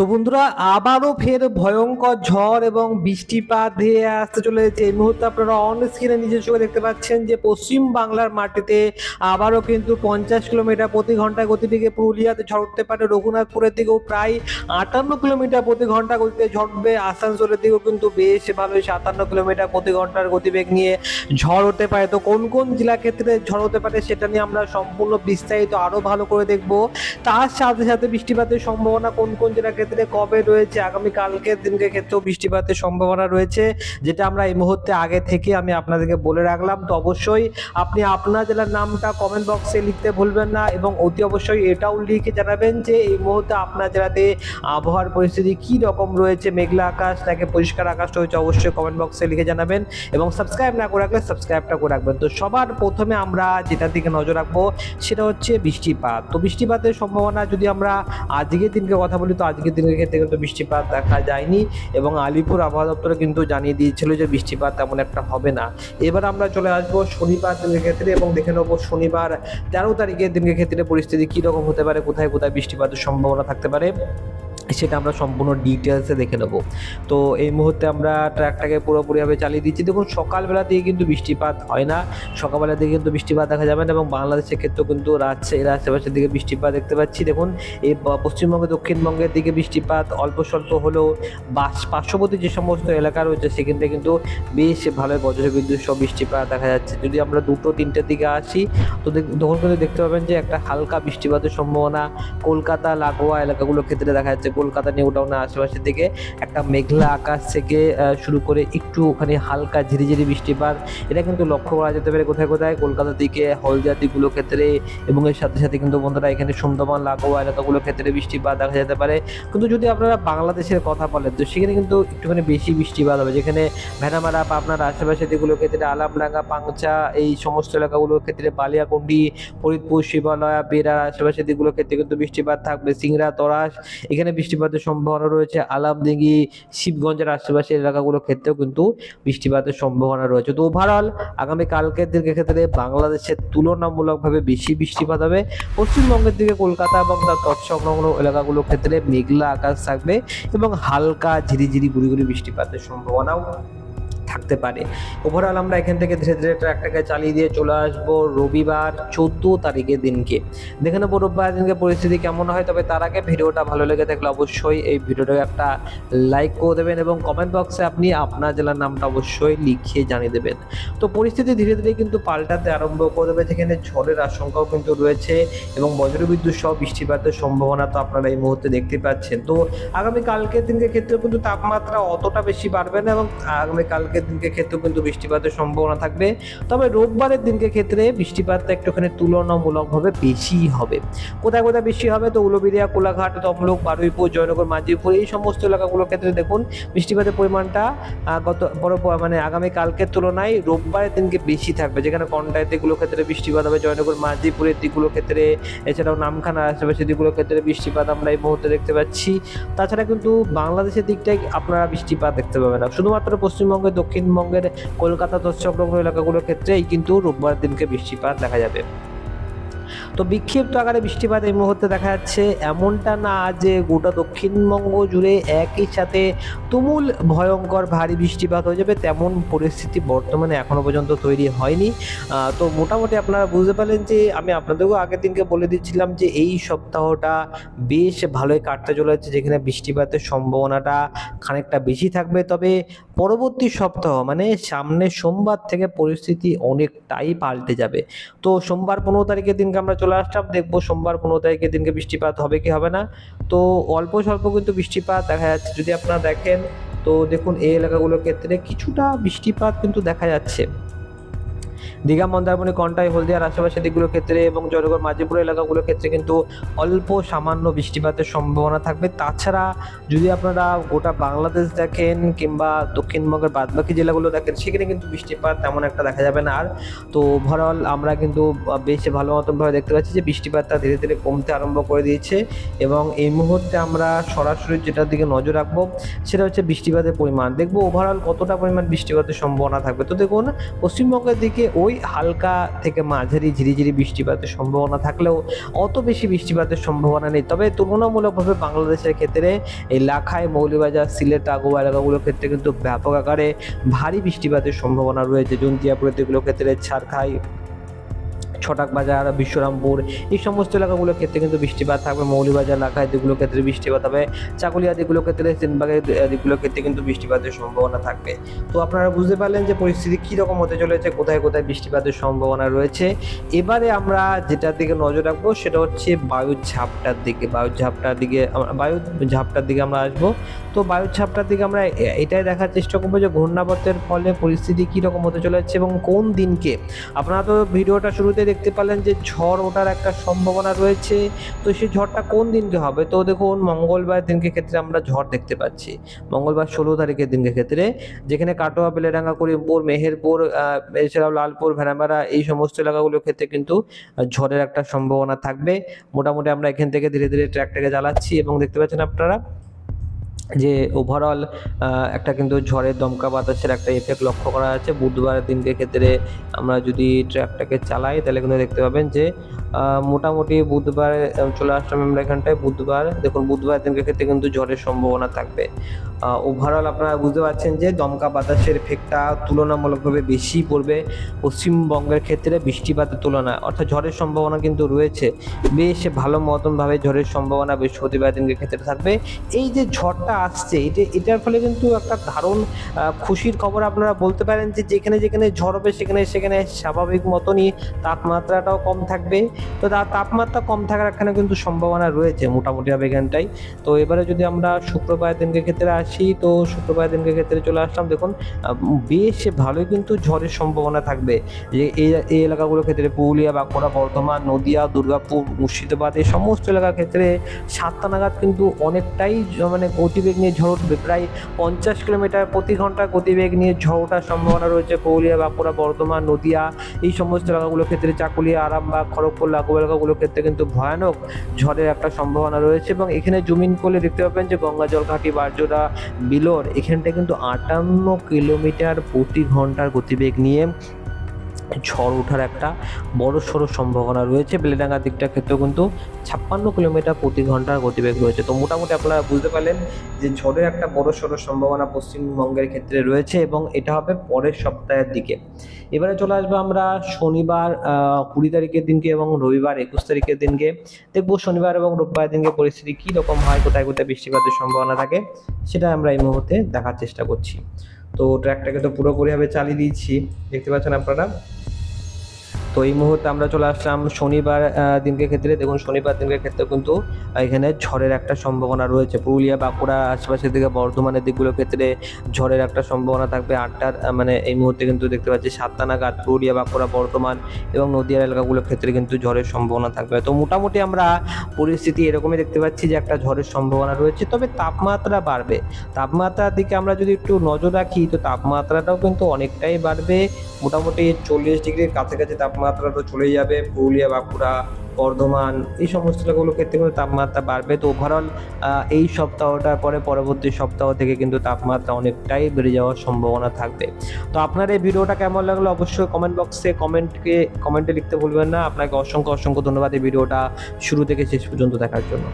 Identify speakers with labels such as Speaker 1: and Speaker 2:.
Speaker 1: তো বন্ধুরা, আবারও ফের ভয়ঙ্কর ঝড় এবং বৃষ্টিপাত ধেয়ে আসতে চলেছে। এই মুহূর্তে আপনারা অন স্ক্রিনে নিজের চোখে দেখতে পাচ্ছেন যে পশ্চিম বাংলার মাটিতে আবারও কিন্তু পঞ্চাশ কিলোমিটার প্রতি ঘণ্টা গতিবেগে পুরুলিয়াতে ঝড় উঠতে পারে। রঘুনাথপুরের দিকেও প্রায় আটান্ন কিলোমিটার প্রতি ঘণ্টা গতিতে ঝড়বে আসানসোলের দিকেও কিন্তু বেশ ভালোই সাতান্ন কিলোমিটার প্রতি ঘণ্টার গতিবেগ নিয়ে ঝড় হতে পারে। তো কোন কোন জেলা ক্ষেত্রে ঝড় হতে পারে সেটা নিয়ে আমরা সম্পূর্ণ বিস্তারিত আরও ভালো করে দেখব। তার সাথে সাথে বৃষ্টিপাতের সম্ভাবনা কোন কোন জেলা ক্ষেত্রে কবে রয়েছে? আগামী কালকের দিনকে ক্ষেত্রেও বৃষ্টিপাতের সম্ভাবনা রয়েছে, যেটা আমরা এই মুহূর্তে আগে থেকে আমি আপনাদেরকে বলে রাখলাম। তো অবশ্যই আপনি আপনার জেলার নামটা কমেন্ট বক্সে লিখতে ভুলবেন না এবং অতি অবশ্যই এটাও লিখে জানাবেন যে এই মুহূর্তে আপনার জেলাতে আবহাওয়ার পরিস্থিতি কি রকম রয়েছে? মেঘলা আকাশ নাকি পরিষ্কার আকাশ রয়েছে? অবশ্যই কমেন্ট বক্সে লিখে জানাবেন এবং সাবস্ক্রাইব না করে রাখলে সাবস্ক্রাইবটা করে রাখবেন। তো সবার প্রথমে আমরা যেটার দিকে নজর রাখব, সেটা হচ্ছে বৃষ্টিপাত। তো বৃষ্টিপাতের সম্ভাবনা যদি আমরা আজকের দিনকে কথা বলি, তো আজকের দিনের ক্ষেত্রে কিন্তু বৃষ্টিপাত দেখা যায়নি এবং আলিপুর আবহাওয়া দপ্তর কিন্তু জানিয়ে দিয়েছিল যে বৃষ্টিপাত তেমন একটা হবে না। এবার আমরা চলে আসব শনিবার দিনের ক্ষেত্রে এবং দেখে নেব শনিবার তেরো তারিখের দিনের ক্ষেত্রে পরিস্থিতি কীরকম হতে পারে, কোথায় কোথায় বৃষ্টিপাতের সম্ভাবনা থাকতে পারে। সেটা আমরা সম্পূর্ণ ডিটেলসে দেখে নেব। তো এই মুহূর্তে আমরা ট্র্যাকটাকে পুরোপুরিভাবে চালিয়ে দিচ্ছি। দেখুন, সকালবেলা দিয়ে কিন্তু বৃষ্টিপাত হয় না। সকালবেলা দিকে কিন্তু বৃষ্টিপাত দেখা যাবে না এবং বাংলাদেশের ক্ষেত্রেও কিন্তু রাজশাহীর আশেপাশের দিকে বৃষ্টিপাত দেখতে পাচ্ছি। দেখুন, এই পশ্চিমবঙ্গে, দক্ষিণবঙ্গের দিকে বৃষ্টিপাত অল্প স্বল্প হলেও বাস, পার্শ্ববর্তী যে সমস্ত এলাকা রয়েছে, সেখানে কিন্তু বেশ ভালো বজ্রবিদ্যুৎ সব বৃষ্টিপাত দেখা যাচ্ছে। যদি আমরা দুটো, তিনটের দিকে আসি, তো তখন কিন্তু দেখতে পাবেন যে একটা হালকা বৃষ্টিপাতের সম্ভাবনা কলকাতা, লাগোয়া এলাকাগুলোর ক্ষেত্রে দেখা যাচ্ছে। কলকাতা নিউ টাউনের আশেপাশের দিকে। একটা মেঘলা আকাশ থেকে শুরু করে একটু ওখানে হালকা ঝিরিঝিরি বৃষ্টিপাত এটা কিন্তু লক্ষ্য করা যেতে পারে কোথায় কোথায়, কলকাতার দিকে, হলদিয়ার দিকগুলোর ক্ষেত্রে এবং এর সাথে সাথে কিন্তু বন্ধুরা এখানে সুন্দরবন, লাগোয়া এলাকাগুলোর ক্ষেত্রে বৃষ্টিপাত দেখা যেতে পারে। কিন্তু যদি আপনারা বাংলাদেশের কথা বলেন, তো সেখানে কিন্তু একটুখানি বেশি বৃষ্টিপাত হবে। যেখানে ভেনামারা আপনার আশেপাশের দিকগুলোর ক্ষেত্রে আলামডাঙ্গা পাংচা, এই সমস্ত এলাকাগুলোর ক্ষেত্রে বালিয়াকুন্ডি ফরিদপুর, শিবালয়া, বেড়ার আশেপাশের দিকগুলোর ক্ষেত্রে কিন্তু বৃষ্টিপাত থাকবে। সিংড়া, তরাস, এখানে বৃষ্টিপাতের সম্ভাবনা রয়েছে। আলামদিঘি, শিবগঞ্জের আশেপাশের এলাকাগুলোর ক্ষেত্রেও কিন্তু বৃষ্টিপাতের সম্ভাবনা রয়েছে। তো ওভারঅল আগামী কালকের দিকের ক্ষেত্রে বাংলাদেশের তুলনামূলকভাবে বেশি বৃষ্টিপাত হবে। পশ্চিমবঙ্গের দিকে কলকাতা এবং তার তৎসংলগ্ন এলাকাগুলোর ক্ষেত্রে মেঘলা আকাশ থাকবে এবং হালকা ঝিরিঝিরি গুড়ি বৃষ্টিপাতের সম্ভাবনাও থাকতে পারে। ওভারঅল আমরা এখান থেকে ধীরে ধীরে ট্র্যাকটাকে চালিয়ে দিয়ে চলে আসব রবিবার চোদ্দ তারিখের দিনকে। দেখে নেব রোববার দিনকে পরিস্থিতি কেমন হয়, তবে তার আগে ভিডিওটা ভালো লেগে থাকলে অবশ্যই এই ভিডিওটাকে একটা লাইক করে দেবেন এবং কমেন্ট বক্সে আপনি আপনার জেলার নামটা অবশ্যই লিখিয়ে জানিয়ে দেবেন। তো পরিস্থিতি ধীরে ধীরে কিন্তু পাল্টাতে আরম্ভ করে দেবে, যেখানে ঝড়ের আশঙ্কাও কিন্তু রয়েছে এবং বজ্রবিদ্যুৎ সহ বৃষ্টিপাতের সম্ভাবনা তো আপনারা এই মুহূর্তে দেখতে পাচ্ছেন। তো আগামী কালকের দিনকে ক্ষেত্রে কিন্তু তাপমাত্রা অতটা বেশি বাড়বে না এবং আগামী কালকের দিনকে ক্ষেত্রেও কিন্তু বৃষ্টিপাতের সম্ভাবনা থাকবে। তবে রোববারের দিনকে ক্ষেত্রে বৃষ্টিপাতটা একটুখানি তুলনামূলকভাবে বেশি হবে। কোথায় কোথায় বেশি হবে? তো উলুবেড়িয়া, কোলাঘাট, তমলুক, বারুইপুর, জয়নগর মাঝিপুর এই সমস্ত এলাকাগুলোর ক্ষেত্রে দেখুন, বৃষ্টিপাতের পরিমাণটা গত, বড় মানে আগামী কালকের তুলনায় রোববারের দিনকে বেশি থাকবে। যেখানে কন্টায় দিকগুলোর ক্ষেত্রে বৃষ্টিপাত হবে, জয়নগর মাঝিপুরের দিকগুলোর ক্ষেত্রে, এছাড়াও নামখানা আশেপাশের দিকগুলোর ক্ষেত্রে বৃষ্টিপাত আমরা এই মুহূর্তে দেখতে পাচ্ছি। তাছাড়া কিন্তু বাংলাদেশের দিকটাই আপনারা বৃষ্টিপাত দেখতে পাবেন না। শুধুমাত্র পশ্চিমবঙ্গের দক্ষিণবঙ্গের কলকাতা দশ তৎসংলগ্ন এলাকাগুলোর ক্ষেত্রেই কিন্তু রোববার দিনকে বৃষ্টিপাত দেখা যাবে। তো বিক্ষিপ্ত আকারে বৃষ্টিপাত এই মুহূর্তে দেখা যাচ্ছে। এমনটা না যে গোটা দক্ষিণবঙ্গ জুড়ে একই সাথে তুমুল ভয়ঙ্কর ভারী বৃষ্টিপাত হয়ে যাবে, তেমন পরিস্থিতি বর্তমানে এখনও পর্যন্ত তৈরি হয়নি। তো মোটামুটি আপনারা বুঝতে পারলেন যে আমি আপনাদেরকেও আগের দিনকে বলে দিচ্ছিলাম যে এই সপ্তাহটা বেশ ভালোই কাটতে চলেছে, যেখানে বৃষ্টিপাতের সম্ভাবনাটা খানিকটা বেশি থাকবে। তবে পরবর্তী সপ্তাহ মানে সামনে সোমবার থেকে পরিস্থিতি অনেকটাই পাল্টে যাবে। তো সোমবার পনেরো তারিখের দিনকে আমরা চলে আসলাম, দেখব সোমবার পনেরো তারিখের দিনকে বৃষ্টিপাত হবে কি হবে না। তো অল্প স্বল্প কিন্তু বৃষ্টিপাত দেখা যাচ্ছে, যদি আপনারা দেখেন, তো দেখুন এই এলাকাগুলোর ক্ষেত্রে কিছুটা বৃষ্টিপাত কিন্তু দেখা যাচ্ছে। দীঘা, মন্দারমণি, কন্টাই হলদিয়ার আশেপাশের দিকগুলোর ক্ষেত্রে এবং জয়নগর মাঝিপুর এলাকাগুলোর ক্ষেত্রে কিন্তু অল্প সামান্য বৃষ্টিপাতের সম্ভাবনা থাকবে। তাছাড়া যদি আপনারা গোটা বাংলাদেশ দেখেন কিংবা দক্ষিণবঙ্গের বাদবাকি জেলাগুলো দেখেন, সেখানে কিন্তু বৃষ্টিপাত তেমন একটা দেখা যাবে না। আর তো ওভারঅল আমরা কিন্তু বেশ ভালো মতনভাবে দেখতে পাচ্ছি যে বৃষ্টিপাতটা ধীরে ধীরে কমতে আরম্ভ করে দিয়েছে এবং এই মুহূর্তে আমরা সরাসরি যেটার দিকে নজর রাখব, সেটা হচ্ছে বৃষ্টিপাতের পরিমাণ। দেখব ওভারঅল কতটা পরিমাণ বৃষ্টিপাতের সম্ভাবনা থাকবে। তো দেখুন, পশ্চিমবঙ্গের দিকে ওই ওই হালকা থেকে মাঝারি ঝিরিঝিরি বৃষ্টিপাতের সম্ভাবনা থাকলেও অত বেশি বৃষ্টিপাতের সম্ভাবনা নেই। তবে তুলনামূলকভাবে বাংলাদেশের ক্ষেত্রে এই লাখাই মৌলিবাজার সিলেট, আগুয়া এলাকাগুলোর ক্ষেত্রে কিন্তু ব্যাপক আকারে ভারী বৃষ্টিপাতের সম্ভাবনা রয়েছে। জুনজিয়াপুরের প্রতিগুলোর ক্ষেত্রে ছারখাই ছটাক বাজার বিশ্বরামপুর, এই সমস্ত এলাকাগুলোর ক্ষেত্রে কিন্তু বৃষ্টিপাত থাকবে। মৌলিবাজার এলাকায় দিকগুলোর ক্ষেত্রে বৃষ্টিপাত হবে। চাকুলিয়া দিকগুলোর ক্ষেত্রে সেনবাগের দিকগুলোর ক্ষেত্রে কিন্তু বৃষ্টিপাতের সম্ভাবনা থাকবে। তো আপনারা বুঝতে পারলেন যে পরিস্থিতি কীরকম হতে চলেছে, কোথায় কোথায় বৃষ্টিপাতের সম্ভাবনা রয়েছে। এবারে আমরা যেটার দিকে নজর রাখব, সেটা হচ্ছে বায়ুর ঝাপটার দিকে। বায়ুর ঝাপটার দিকে বায়ুর ঝাপটার দিকে আমরা আসব। তো বায়ুর ঝাপটার দিকে আমরা এটাই দেখার চেষ্টা করব যে ঘূর্ণাবর্তের ফলে পরিস্থিতি কীরকম হতে চলেছে এবং কোন দিনকে। আপনারা তো ভিডিওটা শুরুতে দেখতে পারলেন যে ঝড় ওঠার একটা সম্ভাবনা রয়েছে। তো সেই ঝড়টা কোন দিনকে হবে? তো দেখুন, মঙ্গলবার দিনকে ক্ষেত্রে আমরা ঝড় দেখতে পাচ্ছি। মঙ্গলবার ষোলো তারিখের দিনকে ক্ষেত্রে, যেখানে কাটোয়া, বেলেডাঙ্গা, করিমপুর, মেহেরপুর এছাড়াও লালপুর ভেড়ামারা এই সমস্ত এলাকাগুলোর ক্ষেত্রে কিন্তু ঝড়ের একটা সম্ভাবনা থাকবে। মোটামুটি আমরা এখান থেকে ধীরে ধীরে ট্র্যাকটাকে জ্বালাচ্ছি এবং দেখতে পাচ্ছেন আপনারা যে ওভারঅল একটা কিন্তু ঝড়ের দমকা বাতাসের একটা এফেক্ট লক্ষ্য করা যাচ্ছে। বুধবারের দিনকে ক্ষেত্রে আমরা যদি ট্র্যাকটাকে চালাই, তাহলে কিন্তু দেখতে পাবেন যে মোটামুটি বুধবার চলে আসলাম আমরা এখানটায়। বুধবার দেখুন বুধবার দিনকে ক্ষেত্রে কিন্তু ঝড়ের সম্ভাবনা থাকবে। ওভারঅল আপনারা বুঝতে পারছেন যে দমকা বাতাসের এফেক্টটা তুলনামূলকভাবে বেশি পড়বে। পশ্চিমবঙ্গের ক্ষেত্রে বৃষ্টিপাতের তুলনায়। অর্থাৎ ঝড়ের সম্ভাবনা কিন্তু রয়েছে। বেশ ভালো মতনভাবে ঝড়ের সম্ভাবনা বৃহস্পতিবার দিনকে ক্ষেত্রে থাকবে। এই যে ঝড়টা আসছে এটা এটার ফলে কিন্তু একটা আহ, খুশির খবর আপনারা বলতে পারেন যে যেখানে যেখানে ঝড় হবে সেখানে সেখানে স্বাভাবিক মতনই তাপমাত্রাটাও কম থাকবে। তো তার তাপমাত্রা কম থাকার এখানে কিন্তু সম্ভাবনা রয়েছে মোটামুটিভাবে এখানটাই। তো এবারে যদি আমরা শুক্রবার দিনকে ক্ষেত্রে আসি, তো শুক্রবার দিনকে ক্ষেত্রে চলে আসলাম, দেখুন বেশ ভালোই কিন্তু ঝড়ের সম্ভাবনা থাকবে। যে এই এই এলাকাগুলোর ক্ষেত্রে পুরুলিয়া, বাঁকুড়া, বর্ধমান, নদিয়া, দুর্গাপুর, মুর্শিদাবাদ, এই সমস্ত এলাকার ক্ষেত্রে সাতটা নাগাদ কিন্তু অনেকটাই মানে গতিবেগ নিয়ে ঝড় উঠবে। প্রায় পঞ্চাশ কিলোমিটার প্রতি ঘণ্টা গতিবেগ নিয়ে ঝড় ওঠার সম্ভাবনা রয়েছে পুরুলিয়া, বাঁকুড়া, বর্ধমান, নদিয়া, এই সমস্ত এলাকাগুলোর ক্ষেত্রে। চাকুলিয়া, আরামবাগ, খড়গপুর লাগু এলাকাগুলোর ক্ষেত্রে কিন্তু ভয়ানক ঝড়ের একটা সম্ভাবনা রয়েছে এবং এখানে জমিন করলে দেখতে পাবেন যে গঙ্গা জলঘাটি বারজোড়া, বিলোর এখানটা কিন্তু আটান্ন কিলোমিটার প্রতি ঘণ্টার গতিবেগ নিয়ে ঝড় ওঠার একটা বড় সড়ো সম্ভাবনা রয়েছে। বেলেডাঙ্গার দিকটার ক্ষেত্রেও কিন্তু ছাপ্পান্ন কিলোমিটার প্রতি ঘণ্টার গতিবেগ রয়েছে। তো মোটামুটি আপনারা বুঝতে পারলেন যে ঝড়ের একটা বড় সড়ো সম্ভাবনা পশ্চিমবঙ্গের ক্ষেত্রে রয়েছে এবং এটা হবে পরের সপ্তাহের দিকে। এবারে চলে আসব আমরা শনিবার কুড়ি তারিখের দিনকে এবং রবিবার একুশ তারিখের দিনকে। দেখব শনিবার এবং রোববার দিনকে পরিস্থিতি কী রকম হয়, কোথায় কোথায় বৃষ্টিপাতের সম্ভাবনা থাকে, সেটা আমরা এই মুহূর্তে দেখার চেষ্টা করছি। তো ট্র্যাকটাকে তো পুরোপুরিভাবে চালিয়ে দিয়েছি। দেখতে পাচ্ছেন আপনারা? তো এই মুহূর্তে আমরা চলে আসলাম শনিবার দিনকে ক্ষেত্রে। দেখুন, শনিবার দিনকে ক্ষেত্রে কিন্তু এখানে ঝড়ের একটা সম্ভাবনা রয়েছে। পুরুলিয়া, বাঁকুড়া, আশেপাশের দিকে, বর্ধমানের দিকগুলোর ক্ষেত্রে ঝড়ের একটা সম্ভাবনা থাকবে। আটটার মানে এই মুহূর্তে কিন্তু দেখতে পাচ্ছি সাতটা নাগাদ পুরুলিয়া, বাঁকুড়া, বর্ধমান এবং নদীয়ার এলাকাগুলোর ক্ষেত্রে কিন্তু ঝড়ের সম্ভাবনা থাকবে। তো মোটামুটি আমরা পরিস্থিতি এরকমই দেখতে পাচ্ছি যে একটা ঝড়ের সম্ভাবনা রয়েছে। তবে তাপমাত্রা বাড়বে। তাপমাত্রার দিকে আমরা যদি একটু নজর রাখি, তো তাপমাত্রাটাও কিন্তু অনেকটাই বাড়বে। মোটামুটি চল্লিশ ডিগ্রির কাছাকাছি তাপমাত্রা তো চলেই যাবে, পুরুলিয়া, বাঁকুড়া, বর্ধমান, এই সমস্ত এলাকাগুলোর ক্ষেত্রে কিন্তু তাপমাত্রা বাড়বে। তো ওভারঅল এই সপ্তাহটার পরে পরবর্তী সপ্তাহ থেকে কিন্তু তাপমাত্রা অনেকটাই বেড়ে যাওয়ার সম্ভাবনা থাকবে। তো আপনার এই ভিডিওটা কেমন লাগল অবশ্যই কমেন্ট বক্সে কমেন্টকে কমেন্টে লিখতে ভুলবেন না। আপনাকে অসংখ্য অসংখ্য ধন্যবাদ এই ভিডিওটা শুরু থেকে শেষ পর্যন্ত দেখার জন্য।